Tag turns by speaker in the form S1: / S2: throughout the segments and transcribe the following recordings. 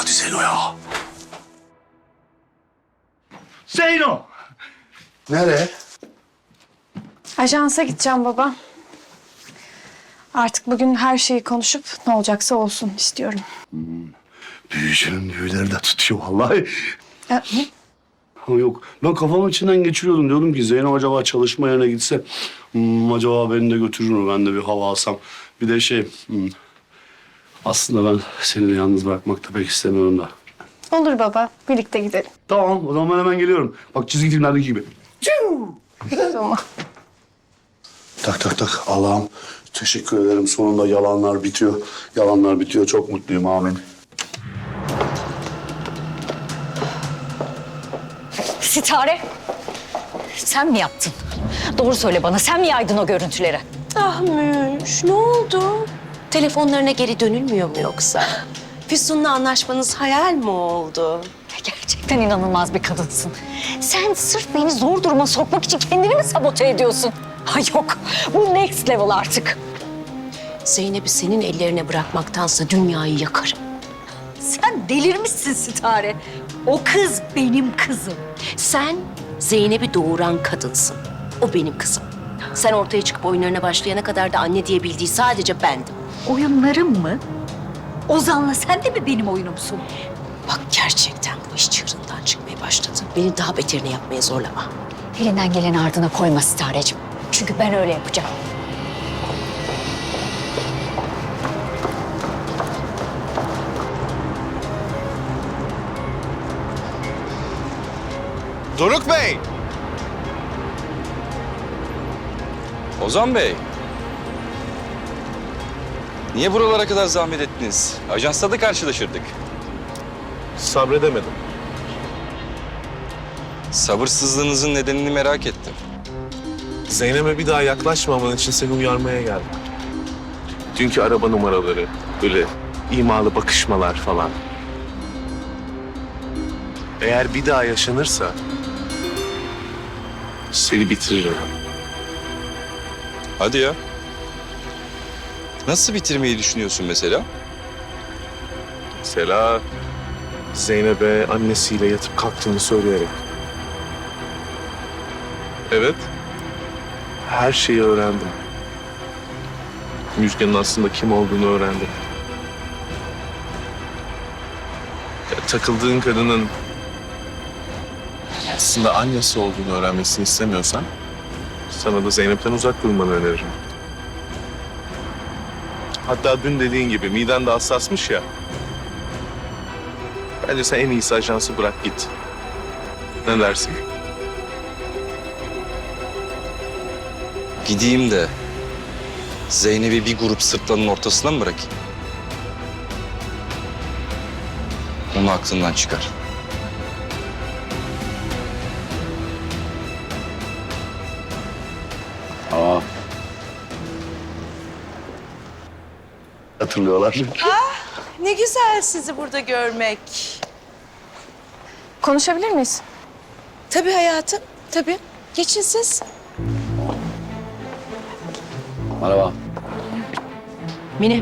S1: Hadi Zeyno ya. Zeyno! Nereye?
S2: Ajansa gideceğim baba. Artık bugün her şeyi konuşup ne olacaksa olsun istiyorum.
S1: Büyücünün büyüleri de tutuyor vallahi.
S2: Ya, ne?
S1: Ha, Yok ben kafamın içinden geçiriyordum. Diyordum ki Zeyno acaba çalışma yerine gitse hmm, acaba beni de götürür mü? Ben de bir hava alsam. Bir de şey hmm, aslında ben seni de yalnız bırakmak da pek istemiyorum da.
S2: Olur baba, birlikte gidelim.
S1: Tamam o zaman ben hemen geliyorum. Bak çizgi filmlerdeki gibi.
S2: Tamam.
S1: Tak tak tak Allah'ım teşekkür ederim. Sonunda yalanlar bitiyor. Yalanlar bitiyor. Çok mutluyum amin.
S3: Sitare. Sen mi yaptın? Doğru söyle bana. Sen mi yaydın o görüntüleri?
S4: Ah Müş, ne oldu? Telefonlarına geri dönülmüyor mu yoksa? Füsun'la anlaşmanız hayal mi oldu?
S3: Gerçekten inanılmaz bir kadınsın. Sen sırf beni zor duruma sokmak için kendini mi sabote ediyorsun? Ha yok. Bu next level artık.
S4: Zeynep'i senin ellerine bırakmaktansa dünyayı yakarım.
S3: Sen delirmişsin Sitare. O kız benim kızım.
S4: Sen Zeynep'i doğuran kadınsın. O benim kızım. Sen ortaya çıkıp oyunlarına başlayana kadar da anne diyebildiği sadece bendim.
S3: Oyunlarım mı? Ozan'la sen de mi benim oyunumsun?
S4: Bak gerçekten bu iş çığırından çıkmaya başladı. Beni daha beterini yapmaya zorlama.
S3: Elinden geleni ardına koyma Sitare'cim. Çünkü ben öyle yapacağım.
S5: Doruk Bey!
S6: Ozan Bey. Niye buralara kadar zahmet ettiniz? Ajansta da karşılaşırdık.
S5: Sabredemedim.
S6: Sabırsızlığınızın nedenini merak ettim.
S5: Zeynep'e bir daha yaklaşmaman için seni uyarmaya geldim. Dünkü araba numaraları, böyle imalı bakışmalar falan. Eğer bir daha yaşanırsa seni bitiririm.
S6: Hadi ya. Nasıl bitirmeyi düşünüyorsun mesela?
S5: Mesela Zeynep'e annesiyle yatıp kalktığını söyleyerek. Evet. Her şeyi öğrendim. Müjgan'ın aslında kim olduğunu öğrendim. Ya, takıldığın kadının aslında annesi olduğunu öğrenmesini istemiyorsan sana da Zeynep'ten uzak durmanı öneririm. Hatta dün dediğin gibi miden de hassasmış ya. Bence sen en iyisi ajansı bırak git. Ne dersin?
S6: Gideyim de Zeynep'i bir grup sırtlanın ortasına mı bırakayım? Onu aklından çıkar.
S1: Hatırlıyorlar.
S7: Ne güzel sizi burada görmek.
S2: Konuşabilir miyiz?
S7: Tabii hayatım, tabii. Geçin siz.
S1: Merhaba.
S4: Mine,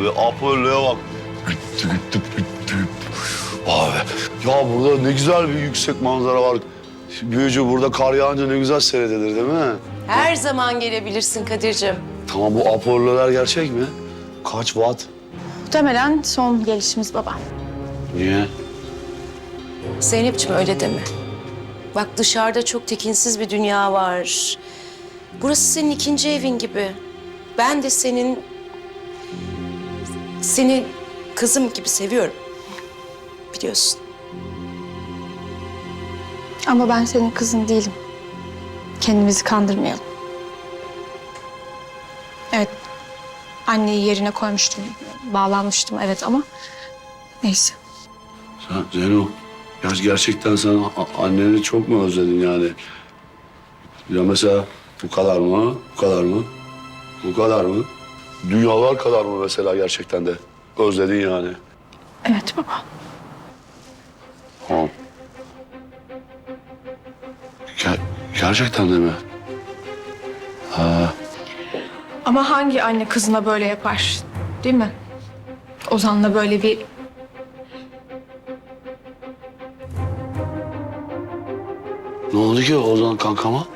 S1: be Apollo'ya bak. Gitti gitti gitti. Vay be. Ya burada ne güzel bir yüksek manzara var. Büyücü burada kar yağınca ne güzel seyredilir değil mi?
S7: Her zaman gelebilirsin Kadir'cim.
S1: Tamam bu Apollo'lar gerçek mi? Kaç watt?
S2: Muhtemelen son gelişimiz baba.
S1: Niye?
S4: Zeynep'ciğim öyle deme. Bak dışarıda çok tekinsiz bir dünya var. Burası senin ikinci evin gibi. Ben de senin... Seni kızım gibi seviyorum. Biliyorsun.
S2: Ama ben senin kızın değilim. Kendimizi kandırmayalım. Evet, anneyi yerine koymuştum, bağlanmıştım evet ama neyse.
S1: Sen Zeyno Ya gerçekten sen anneni çok mu özledin yani? Ya mesela bu kadar mı? Bu kadar mı? Bu kadar mı? Dünyalar kadar mı mesela gerçekten de? Özledin yani.
S2: Evet baba.
S1: Tamam. Ger- gerçekten de mi?
S2: Ama hangi anne kızına böyle yapar? Değil mi? Ozan'la böyle bir...
S1: Ne oldu ki Ozan kankama?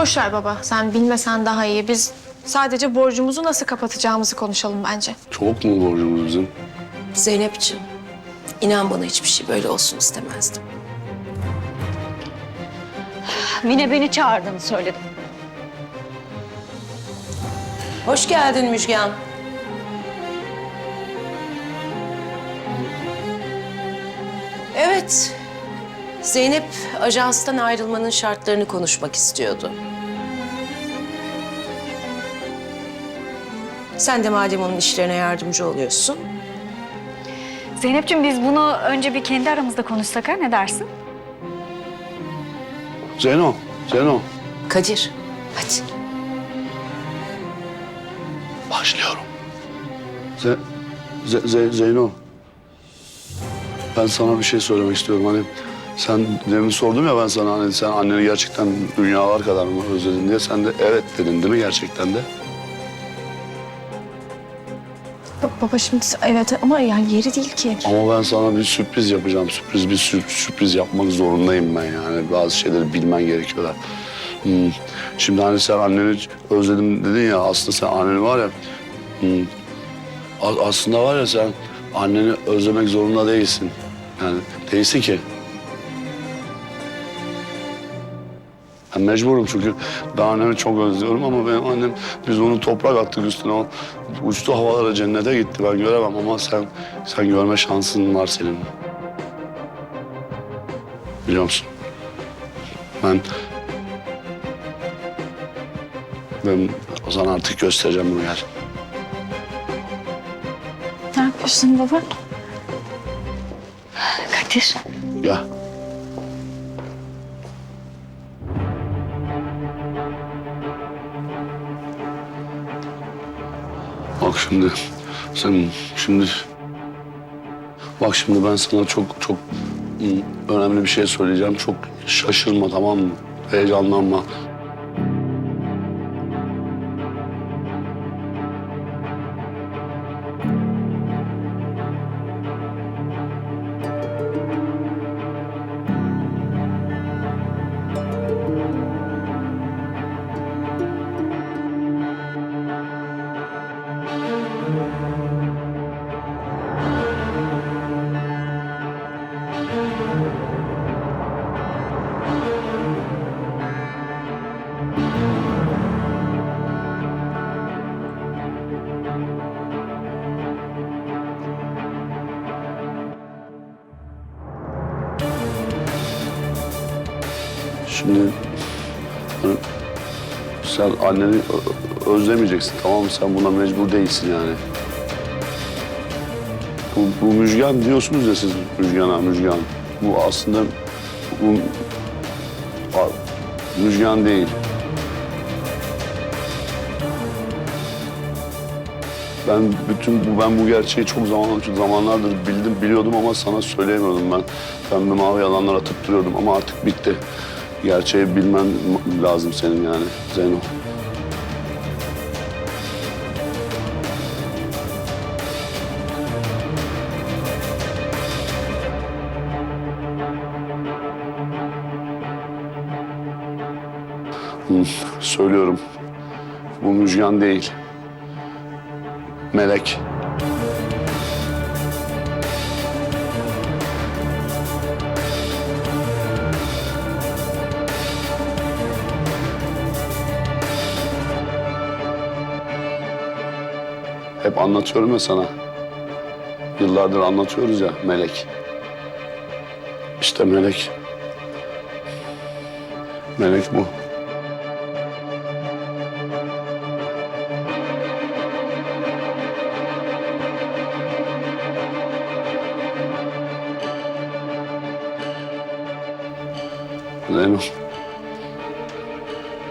S2: Boş ver baba. Sen bilmesen daha iyi. Biz sadece borcumuzu nasıl kapatacağımızı konuşalım bence.
S1: Çok mu borcumuz bizim?
S4: Zeynep'ciğim, inan bana hiçbir şey böyle olsun istemezdim.
S3: Mine beni çağırdığını söyledi.
S4: Hoş geldin Müjgan. Evet, Zeynep ajanstan ayrılmanın şartlarını konuşmak istiyordu. Sen de madem onun işlerine yardımcı oluyorsun,
S3: Zeynep'ciğim biz bunu önce bir kendi aramızda konuşsak ha ne dersin?
S1: Zeyno, Zeyno.
S4: Kadir, hadi.
S1: Başlıyorum. Ze, Ze, Ze- Zeyno. Ben sana bir şey söylemek istiyorum. Hani sen demin sordum ya ben sana hani sen anneni gerçekten dünyalar kadar mı özledin diye. Sen de evet dedin değil mi gerçekten de?
S2: Baba şimdi evet ama yani yeri değil ki.
S1: Ama ben sana bir sürpriz yapacağım. Sürpriz bir sür- sürpriz yapmak zorundayım ben yani. Bazı şeyleri bilmen gerekiyorlar. Hmm. Şimdi hani sen anneni özledim dedin ya aslında sen anneni var ya hmm, a- aslında var ya sen anneni özlemek zorunda değilsin. Yani değilsin ki. Ben mecburum çünkü ben annemi çok özlüyorum ama benim annem biz onu toprak attık üstüne o uçtu havalara cennete gitti ben göremem ama sen sen görme şansın var senin. Biliyor musun? Ben ben o zaman artık göstereceğim bunu gel.
S2: Ne yapıyorsun baba?
S3: Kadir.
S1: Gel. Şimdi sen şimdi bak şimdi ben sana çok çok ım, önemli bir şey söyleyeceğim. Çok şaşırma tamam mı? Heyecanlanma. Şimdi sen anneni özlemeyeceksin tamam mı? Sen buna mecbur değilsin yani. Bu, bu müjgan diyorsunuz ya siz müjgana müjgan. Bu aslında bu müjgan değil. Ben bütün bu ben bu gerçeği çok zaman zamanlardır bildim biliyordum ama sana söyleyemiyordum ben. Bir mavi yalanlar atıp duruyordum ama artık bitti. Gerçeği bilmen lazım senin yani Zeyno. Söylüyorum. Bu Müjgan değil. Melek. Hep anlatıyorum ya sana. Yıllardır anlatıyoruz ya melek. İşte melek. Melek bu. Zeynep.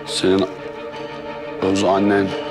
S1: Senin öz annen.